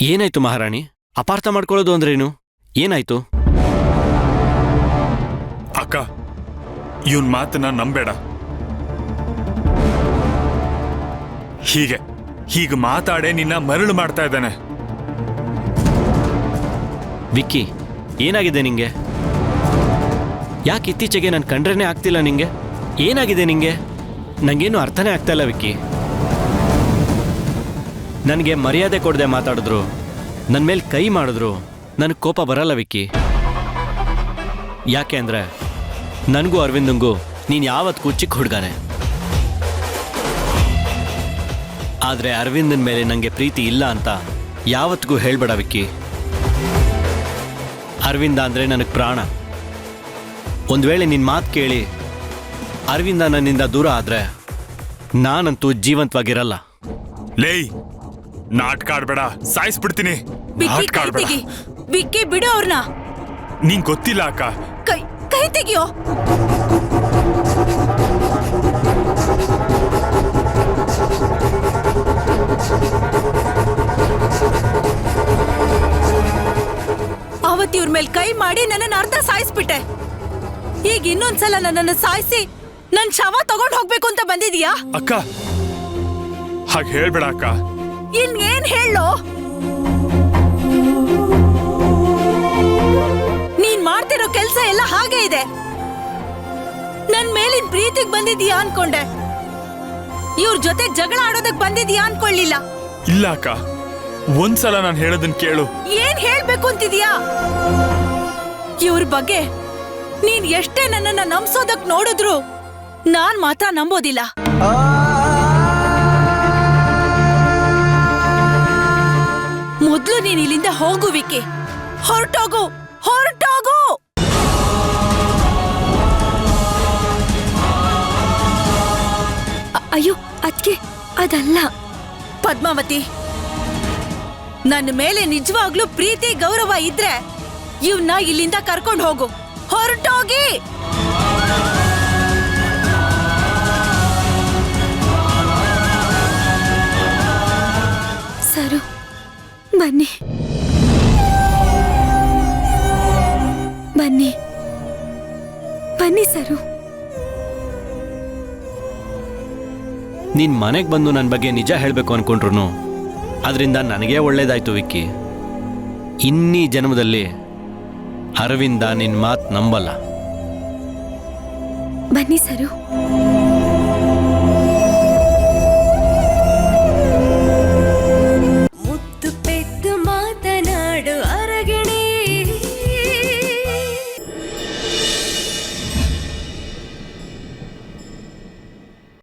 ಏನಾಯ್ತು ಮಹಾರಾಣಿ? ಅಪಾರ್ಥ ಮಾಡ್ಕೊಳ್ಳೋದು ಅಂದ್ರೇನು? ಏನಾಯ್ತು? ಅಕ್ಕ ಇವನ್ ಮಾತನ್ನ ನಂಬೇಡ ಹೀಗೆ ಹೀಗೆ ಮಾತಾಡೇ ನಿನ್ನ ಮರಳು ಮಾಡ್ತಾ ಇದ್ದಾನೆ. ವಿಕ್ಕಿ ಏನಾಗಿದೆ ನಿಂಗೆ? ಯಾಕೆ ಇತ್ತೀಚೆಗೆ ನಾನು ಕಂಡ್ರೇನೆ ಆಗ್ತಿಲ್ಲ ನಿಂಗೆ? ಏನಾಗಿದೆ ನಿಂಗೆ? ನಂಗೇನು ಅರ್ಥನೇ ಆಗ್ತಾ ಇಲ್ಲ ವಿಕ್ಕಿ. ನನಗೆ ಮರ್ಯಾದೆ ಕೊಡದೆ ಮಾತಾಡಿದ್ರು. ನನ್ನ ಮೇಲೆ ಕೈ ಮಾಡಿದ್ರು. ನನಗೆ ಕೋಪ ಬರಲ್ಲ ವಿಕ್ಕಿ. ಯಾಕೆ ಅಂದರೆ, ನನಗೂ ಅರವಿಂದಂಗೂ ನೀನು ಯಾವತ್ತಿಗೂ ಚಿಕ್ಕ ಹುಡುಗನೆ. ಆದರೆ ಅರವಿಂದನ ಮೇಲೆ ನನಗೆ ಪ್ರೀತಿ ಇಲ್ಲ ಅಂತ ಯಾವತ್ತಿಗೂ ಹೇಳ್ಬೇಡ ವಿಕ್ಕಿ. ಅರವಿಂದ ಅಂದರೆ ನನಗೆ ಪ್ರಾಣ. ಒಂದು ವೇಳೆ ನಿನ್ನ ಮಾತು ಕೇಳಿ ಅರವಿಂದ ನನ್ನಿಂದ ದೂರ ಆದರೆ ನಾನಂತೂ ಜೀವಂತವಾಗಿರಲ್ಲ. ಲೇಯ್ ನಾಟಕ ಆಡ್ಬೇಡ ಸಾಯಿಸ್ಬಿಡ್ತೀನಿ. ವಿಕ್ಕಿ ನಾಟಕ ಕೈ ಆಡ್ಬೇಡ ತೆಗಿ. ವಿಕ್ಕಿ ಬಿಡು ಅವ್ರನ್ನ ನಿಂಗ್ ಗೊತ್ತಿಲ್ಲ ಅಕ್ಕ. ಕೈ ಕೈ ತೆಗಿಯೋ. ಅವತ್ತಿವ್ರ ಮೇಲೆ ಕೈ ಮಾಡಿ ನನ್ನನ್ನು ಅರ್ಧ ಸಾಯಿಸ್ಬಿಟ್ಟೆ. ಈಗ ಇನ್ನೊಂದ್ಸಲ ನನ್ನನ್ನು ಸಾಯಿಸಿ ನನ್ ಶವ ತಗೊಂಡ್ ಹೋಗ್ಬೇಕು ಅಂತ ಬಂದಿದೀಯಾ? ಅಕ್ಕ ಹಾಗೆ ಹೇಳ್ಬೇಡ ಅಕ್ಕ. ಇನ್ನೇನ್ ಹೇಳೋ? ನೀನ್ ಮಾಡ್ತಿರೋ ಕೆಲ್ಸ ಎಲ್ಲ ಹಾಗೆ ಇದೆ. ನನ್ ಮೇಲಿನ ಪ್ರೀತಿಗ್ ಬಂದಿದೀಯಾ ಅನ್ಕೊಂಡೆ. ಇವ್ರ ಜೊತೆ ಜಗಳ ಆಡೋದಕ್ ಬಂದಿದೀಯಾ ಅನ್ಕೊಳ್ಳಿಲ್ಲ ಇಲ್ಲ ಅಕ್ಕ. ಒಂದ್ಸಲ ನಾನು ಹೇಳೋದನ್ ಕೇಳು. ಏನ್ ಹೇಳ್ಬೇಕು ಅಂತಿದ್ಯಾ ಇವ್ರ ಬಗ್ಗೆ ನೀನ್ ಎಷ್ಟೇ ನನ್ನನ್ನ ನಂಬ್ಸೋದಕ್ ನೋಡಿದ್ರು ನಾನ್ ಮಾತ್ರ ನಂಬೋದಿಲ್ಲ. ನೀನ್ ಇಲ್ಲಿಂದ ಹೋಗು ವಿಕಿ ಹೊರಟೋಗು ಹೊರಟೋಗು. ಅಯ್ಯೋ, ಅದ್ಕೆ, ಅದಲ್ಲ. ಪದ್ಮಾವತಿ, ನನ್ನ ಮೇಲೆ ನಿಜವಾಗ್ಲೂ ಪ್ರೀತಿ, ಗೌರವ ಇದ್ರೆ ಇವ್ನ ಇಲ್ಲಿಂದ ಕರ್ಕೊಂಡು ಹೋಗು. ಹೊರಟೋಗಿ. ಬನ್ನಿ. ಬನ್ನಿ. ಬನ್ನಿ ಸರು. ನಿನ್ ಮನೆಗೆ ಬಂದು ನನ್ನ ಬಗ್ಗೆ ನಿಜ ಹೇಳಬೇಕು ಅನ್ಕೊಂಡ್ರು ಅದರಿಂದ ನನಗೇ ಒಳ್ಳೇದಾಯ್ತು ವಿಕ್ಕಿ. ಇನ್ನೀ ಜನ್ಮದಲ್ಲಿ ಅರವಿಂದ ನಿನ್ನ ಮಾತು ನಂಬಲ್ಲ. ಬನ್ನಿ ಸರು.